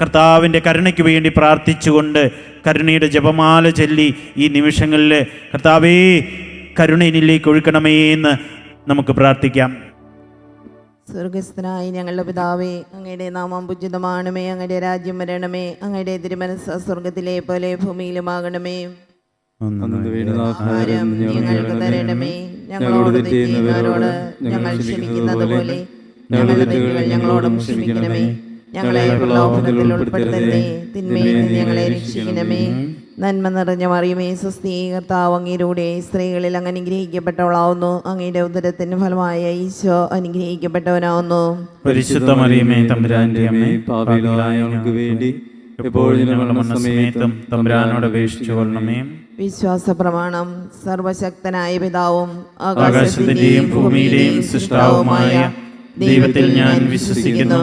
കർത്താവിന്റെ കരുണയ്ക്ക് വേണ്ടി പ്രാർത്ഥിച്ചുകൊണ്ട് കരുണയുടെ ജപമാല ചൊല്ലി ഈ നിമിഷങ്ങളിൽ കർത്താവേ കരുണയിലേക്ക് ഒഴുക്കണമേ എന്ന് നമുക്ക് പ്രാർത്ഥിക്കാം. സ്വർഗസ്ഥനായി ഞങ്ങളുടെ പിതാവേ അങ്ങയുടെ നാമം പൂജിതമാണമേ അങ്ങയുടെ രാജ്യം വരണമേ അങ്ങയുടെ തിരുമനസ് സ്വർഗത്തിലെ പോലെ ഭൂമിയിലുമാകണമേ. ഞങ്ങൾക്ക് തരണമേ. ഞങ്ങളോട് ഞങ്ങൾ ക്ഷമിക്കുന്നത് പോലെ ഞങ്ങളുടെ തെറ്റുകൾ ഞങ്ങളോടും ക്ഷമിക്കണമേ. ഞങ്ങളെ പ്രലോഭനത്തിൽ ഉൾപ്പെടുത്തരുതേ തിന്മയിൽ നിന്ന് ഞങ്ങളെ രക്ഷിക്കണമേ. നന്മ നിറഞ്ഞ മറിയുമേ സ്വസ്തി കർത്താവ് അങ്ങയിലൂടെ സ്ത്രീകളിൽ അങ്ങ് അനുഗ്രഹിക്കപ്പെട്ടവളാവുന്നു. അങ്ങയുടെ ഉദരത്തിന് ഫലമായ ഈശോ അനുഗ്രഹിക്കപ്പെട്ടവനാവുന്നു. പരിശുദ്ധ മറിയമേ തമ്പുരാന്റെ അമ്മേ പാപികളായവൾക്ക് വേണ്ടി വിശ്വാസ പ്രമാണം സർവശക്തനായ പിതാവും ആകാശത്തിന്റെയും ഭൂമിയിലെയും സൃഷ്ടാവുമായ ദൈവത്തിൽ ഞാൻ വിശ്വസിക്കുന്നു.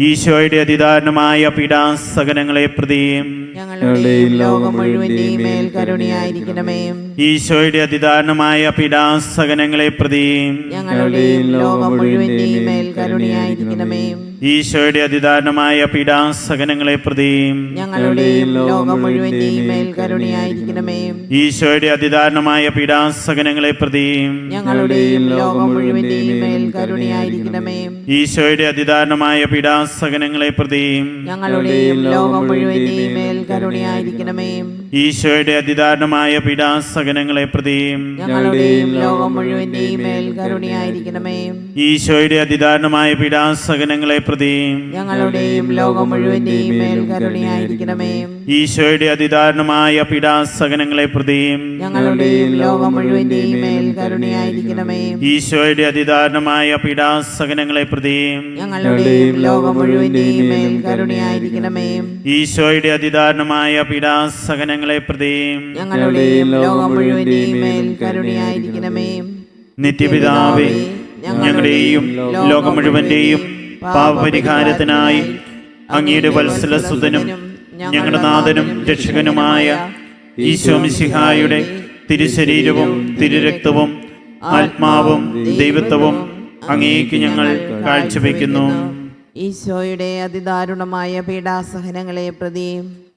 ഈശോയുടെ അതിദാരണമായ പീഡാസകനങ്ങളെ പ്രതിയും. ഞങ്ങളുടെയും ലോകം മുഴുവന്റെയും മേൽ കരുണയായിരിക്കണമേ. ഈശോയുടെ അതിദാരണമായ പീഡാസകനങ്ങളെ പ്രതിയും. ഞങ്ങളുടെയും ലോകം മുഴുവന്റെയും മേൽ കരുണയായിരിക്കണമേ. ഈശോയുടെ അതിദാരണമായ പീഡാസകനങ്ങളെ പ്രതിയും. ഞങ്ങളുടെയും ലോകം മുഴുവന്റെയും മേൽ കരുണയായിരിക്കണമേ. ഈശോയുടെ അതിദാരണമായ പീഡാസകനങ്ങളെ പ്രതിയും. ഞങ്ങളുടെയും ലോകം മുഴുവന്റെയും മേൽ കരുണയായിരിക്കണമേ. ഈശോയുടെ അതിദാരണമായ പീഡാസകനങ്ങളെ പ്രതിയും. ഞങ്ങളുടെയും ലോകം മുഴുവന്റെയും മേൽ കരുണയായിരിക്കണമേ. ഈശോയുടെ അതിദാരണമായ പീഡാസകനങ്ങളെ പ്രതിയും. ഞങ്ങളുടെയും ലോകം മുഴുവന്റെയും മേൽ കരുണയായിരിക്കണമേ. ഈശോയുടെ അതിദാരണമായ പീഡാസകനങ്ങളെ പ്രതിയും ഞങ്ങളുടെയും ലോകം മുഴുവന്റെയും മേൽ കരുണയായിരിക്കണമേ. ഈശോയുടെ അതിദാരുണമായ പീഡാസകനങ്ങളെ പ്രതിയും ഞങ്ങളുടെയും ലോകം മുഴുവന്റെയും മേൽ കരുണയായിരിക്കണമേ. ഈശോയുടെ അതിദാരുണമായ പീഡാസകനങ്ങളെ പ്രതിയും ഞങ്ങളുടെയും ലോകം മുഴുവന്റെയും മേൽ കരുണയായിരിക്കണമേ. ഈശോയുടെ അതിദാരുണമായ പീഡാസകനങ്ങളെ പ്രതിയും ഞങ്ങളുടെയും ലോകം മുഴുവന്റെയും മേൽ കരുണയായിരിക്കണമേ. നിത്യപിതാവേ ഞങ്ങളുടെയും ലോകം മുഴുവന്റെയും പാപപരിഹാരത്തിനായി അങ്ങയുടെ വത്സല സുതനും ഞങ്ങളുടെ നാഥനും രക്ഷകനുമായ ഈശോമിശിഹായുടെ തിരുശരീരവും തിരുരക്തവും ആത്മാവും ദൈവത്വവും അങ്ങേക്ക് ഞങ്ങൾ കാഴ്ചവെക്കുന്നു. ഈശോയുടെ അതിദാരുണമായ പീഡാസഹനങ്ങളെ പ്രതി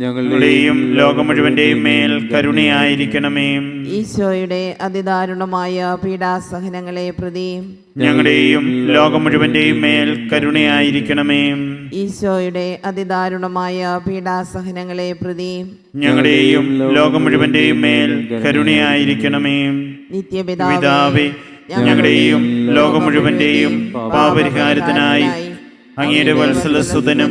ഞങ്ങളുടെയും ലോകം മുഴുവന്റെയും മേൽ കരുണയായിരിക്കണമേ. ഈശോയുടെ അതിദാരുണമായ പീഡാസഹനങ്ങളെ പ്രതി ഞങ്ങളുടെയും ലോകം മുഴുവന്റെയും മേൽ കരുണയായിരിക്കണമേ. ഈശോയുടെ അതിദാരുണമായ പീഡാസഹനങ്ങളെ പ്രതി ഞങ്ങളുടെയും ലോകം മുഴുവന്റെയും മേൽ കരുണയായിരിക്കണമേ. നിത്യപിതാവേ പിതാവേ ഞങ്ങളുടെയും ലോകം മുഴുവന്റെയും പാപരിഹാരത്തിനായി അങ്ങയുടെ വത്സലസുതനും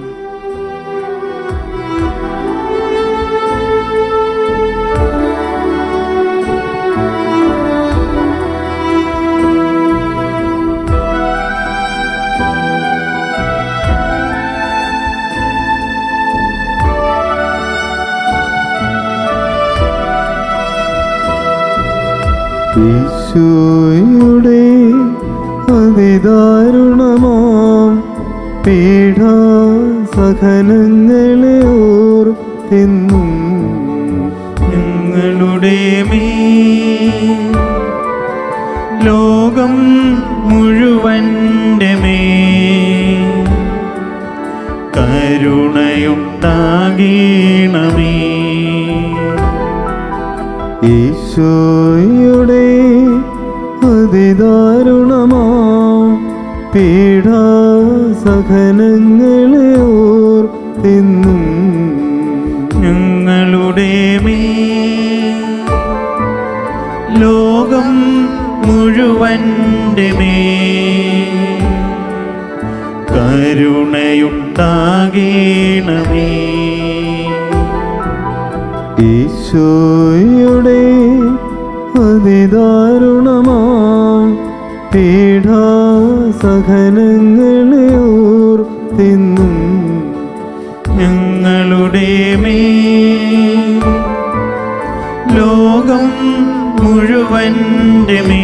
ഈശോയുടെ അതിദാരുണമാം? പീഠ സഹനങ്ങളെ ഓർത്തെന്നും. ഞങ്ങളുടെ മേ ലോകം മുഴുവന്റെ ഈശോയുടെ അതിദാരുണമാം പീഠാ സഹനങ്ങളെ എന്നും ഞങ്ങളുടെ മേ ലോകം മുഴുവന്റെ മേ കരുണയുണ്ടാകണമേ ഈശോയുടെ അതിദാരുണമാം പീഠാ സഹനങ്ങളെ ഞങ്ങളുടെ മേ ലോകം മുഴുവന്റെ മേ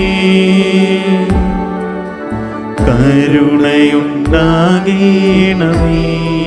കരുണയുണ്ടാകണമേ.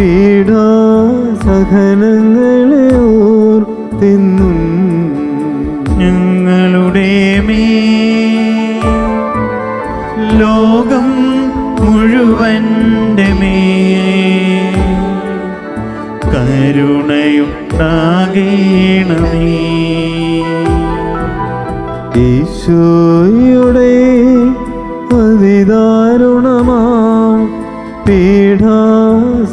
പീഠാ സഹനങ്ങളെ ഓർത്തിന്നും ഞങ്ങളുടെ മേ ലോകം മുഴുവന്റെ മേ കരുണയുണ്ടാകേണമേ. ഈശോയുടെ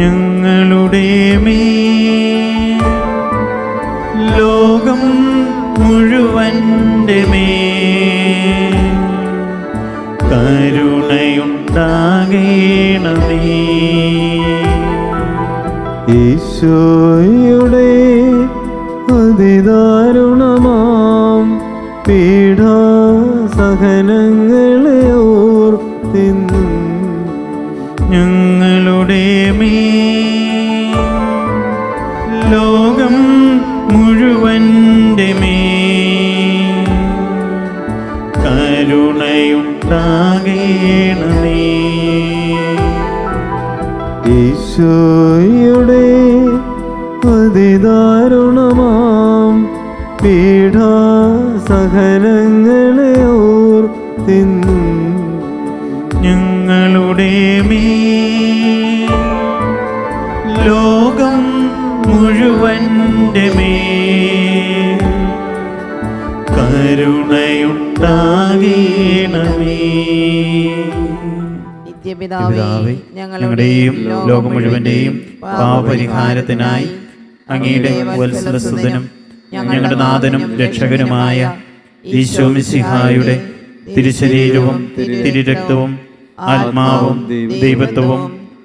ഞങ്ങളുടെ മേ ലോകം മുഴുവന്റെ മേ കരുണയുണ്ടാകേണമേ. ഈശോയുടെ പീഠാസഹനങ്ങളെ ഓർത്തിന്നും ഞങ്ങളുടെ മീ ലോകം മുഴുവന്റെ മേ കരുണയുണ്ടാകണമേ. ഞങ്ങളുടെയും ലോകം മുഴുവന്റെയും പാപപരിഹാരത്തിനായി അങ്ങയുടെ വത്സലസുതനും ഞങ്ങളുടെ നാഥനും രക്ഷകനുമായ ഈശോമിസിഹായുടെ തിരുശരീരവും തിരുരക്തവും ആത്മാവും ദൈവത്വവും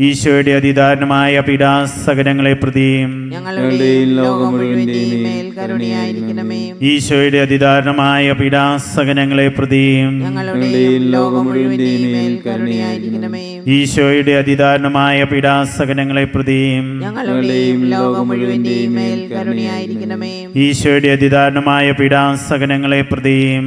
ഈശോയുടെ അതിദാരുണമായ പീഡാസകരങ്ങളെ പ്രതിയും. ഈശോയുടെ അതിദാരുണമായ പീഡാസകനങ്ങളെ പ്രതിയും. ഈശോയുടെ അതിദാരുണമായ പീഡാസകനങ്ങളെ പ്രതിയും. ഈശോയുടെ അതിദാരുണമായ പീഡാസകനങ്ങളെ പ്രതിയും.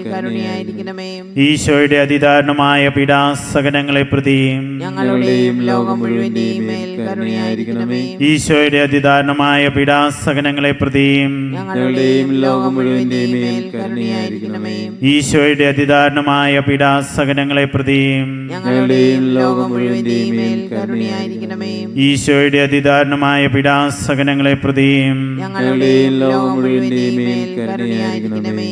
കരുണയായിരിക്കണമേ. ഈശോയുടെ അതിദാരുണമായ പീഡാസകനങ്ങളെ പ്രതിയും ഞങ്ങളുടെയും ലോകം മുഴുവന്റെയും മേൽ കരുണയായിരിക്കണമേ. ഈശോയുടെ അതിദാരുണമായ പീഡാസകനങ്ങളെ പ്രതിയും ഞങ്ങളുടെയും ലോകം മുഴുവന്റെയും മേൽ കരുണയായിരിക്കണമേ. ഈശോയുടെ അതിദാരുണമായ പീഡാസകനങ്ങളെ പ്രതിയും ഞങ്ങളുടെയും ലോകം മുഴുവന്റെയും മേൽ കരുണയായിരിക്കണമേ. ഈശോയുടെ അതിദാരുണമായ പീഡാസകനങ്ങളെ പ്രതിയും ഞങ്ങളുടെയും ലോകം മുഴുവന്റെയും മേൽ കരുണയായിരിക്കണമേ.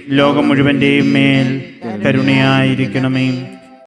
ലോകം മുഴുവന്റെയും മേൽ കരുണയായിരിക്കണമേ.